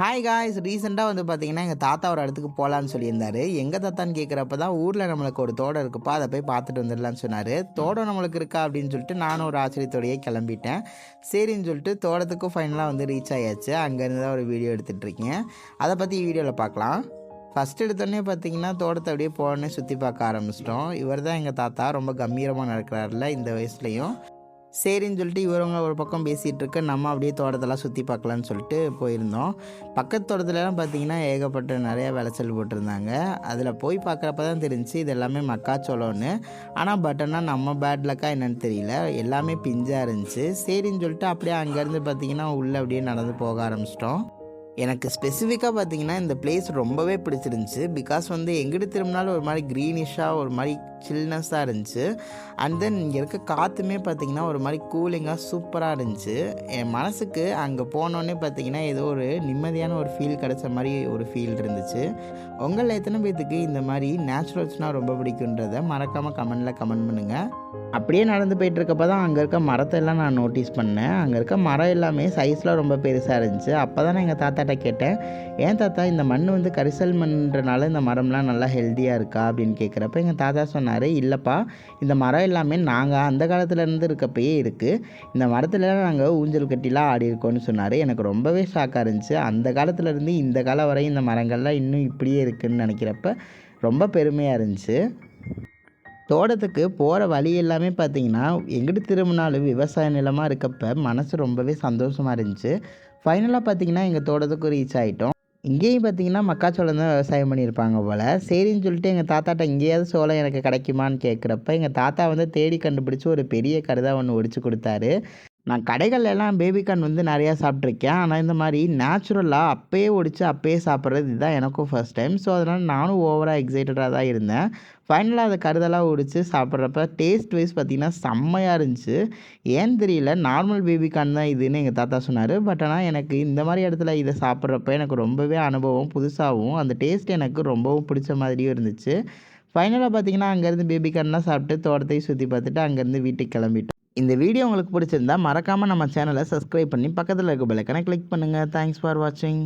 Hi guys ரீசெண்டாக வந்து பார்த்தீங்கன்னா எங்கள் தாத்தா ஒரு இடத்துக்கு போகலான்னு சொல்லியிருந்தாரு. எங்கள் தாத்தான்னு கேட்குறப்ப தான் ஊரில் நம்மளுக்கு ஒரு தோடம் இருக்குப்பா அதை போய் பார்த்துட்டு வந்துடலான்னு சொன்னார். தோடம் நம்மளுக்கு இருக்கா அப்படின்னு சொல்லிட்டு நானும் ஒரு ஆச்சரியத்தோடையே கிளம்பிட்டேன். சரின்னு சொல்லிட்டு தோட்டத்துக்கும் ஃபைனலாக வந்து ரீச் ஆயாச்சு. அங்கேருந்து தான் ஒரு வீடியோ எடுத்துகிட்ருக்கேன் அதை பற்றி வீடியோவில் பார்க்கலாம். ஃபஸ்ட் எடுத்தோடனே பார்த்தீங்கன்னா தோட்டத்தை அப்படியே போனே சுற்றி பார்க்க ஆரம்பிச்சிட்டோம். இவர் தான் எங்கள் தாத்தா. ரொம்ப கம்பீரமாக நடக்கிறாருல இந்த வயசுலேயும். சரின்னு சொல்லிட்டு இவரவங்க ஒரு பக்கம் பேசிகிட்டு இருக்க நம்ம அப்படியே தோட்டத்தெல்லாம் சுற்றி பார்க்கலான்னு சொல்லிட்டு போயிருந்தோம். பக்கத்து தோட்டத்துலலாம் பார்த்தீங்கன்னா ஏகப்பட்ட நிறைய விளைச்சல் போட்டிருந்தாங்க. அதில் போய் பார்க்குறப்ப தான் தெரிஞ்சு இது எல்லாமே மக்காச்சோளம்னு. ஆனால் பட் ஆனால் நம்ம பேட்லக்கா என்னென்னு தெரியல. எல்லாமே பிஞ்சாக இருந்துச்சு. சரின்னு சொல்லிட்டு அப்படியே அங்கேருந்து பார்த்தீங்கன்னா உள்ளே அப்படியே நடந்து போக ஆரம்பிச்சிட்டோம். எனக்கு ஸ்பெசிஃபிக்காக பார்த்தீங்கன்னா இந்த பிளேஸ் ரொம்பவே பிடிச்சிருந்துச்சு. பிகாஸ் வந்து எங்கிட்டு திரும்பினாலும் ஒரு மாதிரி க்ரீனிஷாக ஒரு மாதிரி சில்னஸாக இருந்துச்சு. அண்ட் தென் இங்கே இருக்க காற்றுமே பார்த்தீங்கன்னா ஒரு மாதிரி கூலிங்காக சூப்பராக இருந்துச்சு. என் மனசுக்கு அங்கே போனோடனே பார்த்தீங்கன்னா ஏதோ ஒரு நிம்மதியான ஒரு ஃபீல் கிடச்ச மாதிரி ஒரு ஃபீல் இருந்துச்சு. உங்களில் எத்தனை பேர்த்துக்கு இந்த மாதிரி நேச்சுரல்ஸ்னால் ரொம்ப பிடிக்குன்றதை மறக்காமல் கமெண்டில் கமெண்ட் பண்ணுங்கள் அப்படியே நடந்து போயிட்டுருக்கப்ப தான் அங்கே இருக்க மரத்தை எல்லாம் நான் நோட்டீஸ் பண்ணேன். அங்கே இருக்க மரம் எல்லாமே சைஸில் ரொம்ப பெருசாக இருந்துச்சு. அப்போ தான் நான் எங்கள் தாத்தாட்ட கேட்டேன் ஏன் தாத்தா இந்த மண் வந்து கரிசல் மண்ன்றனால இந்த மரம்லாம் நல்லா ஹெல்த்தியாக இருக்கா? அப்படின்னு கேட்குறப்ப எங்கள் தாத்தா சொன்னார் இல்லைப்பா இந்த மரம் எல்லாமே நாங்கள் அந்த காலத்துலேருந்து இருக்கப்பயே இருக்குது இந்த மரத்துலலாம் நாங்கள் ஊஞ்சல் கட்டிலாம் ஆடி இருக்கோம்னு சொன்னார். எனக்கு ரொம்பவே ஷாக்காக இருந்துச்சு. அந்த காலத்துலேருந்து இந்த காலம் வரையும் இந்த மரங்கள்லாம் இன்னும் இப்படியே இருக்குதுன்னு நினைக்கிறப்ப ரொம்ப பெருமையாக இருந்துச்சு. தோட்டத்துக்கு போகிற வழி எல்லாமே பார்த்தீங்கன்னா எங்கிட்டு திரும்பினாலும் விவசாய நிலமாக இருக்கப்போ மனசு ரொம்பவே சந்தோஷமாக இருந்துச்சு. ஃபைனலாக பார்த்தீங்கன்னா எங்கள் தோட்டத்துக்கு ரீச் ஆகிட்டோம் இங்கேயும் பார்த்தீங்கன்னா மக்காச்சோளம் தான் விவசாயம் பண்ணியிருப்பாங்க போல். சரின்னு சொல்லிட்டு எங்கள் தாத்தாட்ட இங்கேயாவது சோளம் எனக்கு கிடைக்குமான்னு கேட்குறப்ப எங்கள் தாத்தா வந்து தேடி கண்டுபிடிச்சி ஒரு பெரிய கருதா ஒன்று ஒடிச்சு கொடுத்தாரு. நான் கடைகள்ல எல்லாம் பேபிகார்ன் வந்து நிறையா சாப்பிட்ருக்கேன். ஆனால் இந்த மாதிரி நேச்சுரலாக அப்பயே ஒடிச்சு அப்பயே சாப்பிட்றது இதுதான் எனக்கும் ஃபர்ஸ்ட் டைம் ஸோ அதனால் நானும் ஓவராக எக்ஸைட்டடாக தான் இருந்தேன். ஃபைனலாக அதை கருதலாக ஒடிச்சு சாப்பிட்றப்ப டேஸ்ட் வைஸ் பார்த்திங்கன்னா செம்மையாக இருந்துச்சு. ஏன்னு தெரியல நார்மல் பேபிகார்ன் தான் இதுன்னு எங்கள் தாத்தா சொன்னார். பட் ஆனால் எனக்கு இந்த மாதிரி இடத்துல இதை சாப்பிட்றப்ப எனக்கு ரொம்பவே அனுபவம் புதுசாகவும் அந்த டேஸ்ட் எனக்கு ரொம்பவும் பிடிச்ச மாதிரியும் இருந்துச்சு. ஃபைனலாக பார்த்தீங்கன்னா அங்கேருந்து பேபிகார்ன்லாம் சாப்பிட்டு தோட்டத்தையும் சுற்றி பார்த்துட்டு அங்கேருந்து வீட்டுக்கு கிளம்பிட்டோம். இந்த வீடியோ உங்களுக்கு பிடிச்சிருந்தா மறக்காமல் நம்ம சேனலை சப்ஸ்கிரைப் பண்ணி பக்கத்தில் இருக்க பெல்லைக்கனை கிளிக் பண்ணுங்கள் தேங்க்ஸ் ஃபார் வாட்சிங்